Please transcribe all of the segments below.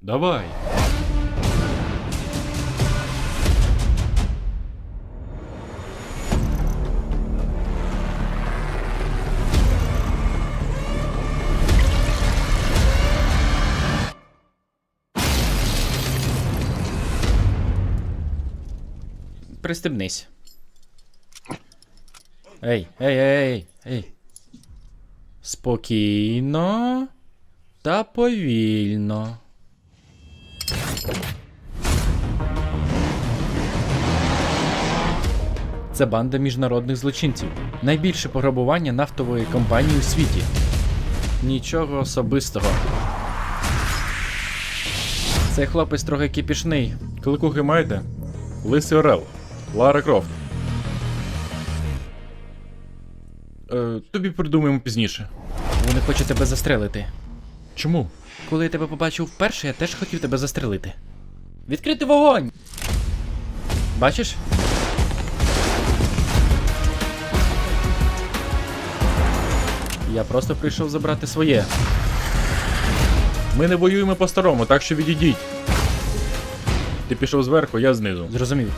Давай. Пристебнись. Ей, ей, ей, ей. Спокійно та повільно. Це банда міжнародних злочинців. Найбільше пограбування нафтової компанії у світі. Нічого особистого. Цей хлопець трохи кіпішний. Кликухи маєте? Лисий Орел. Лара Крофт. Е, тобі придумаємо пізніше. Вони хочуть тебе застрелити. Чому? Коли я тебе побачив вперше, я теж хотів тебе застрелити. Відкрити вогонь! Бачиш? Я просто прийшов забрати своє. Ми не воюємо по-старому, так що відійдіть. Ти пішов зверху, я знизу. Зрозумів.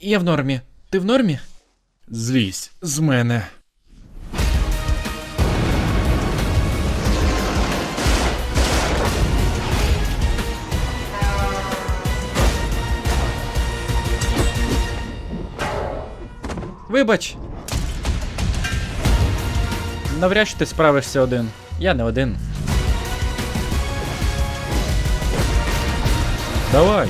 Я в нормі. Ти в нормі? Злізь з мене. Вибач. Навряд чи ти справишся один. Я не один. Давай.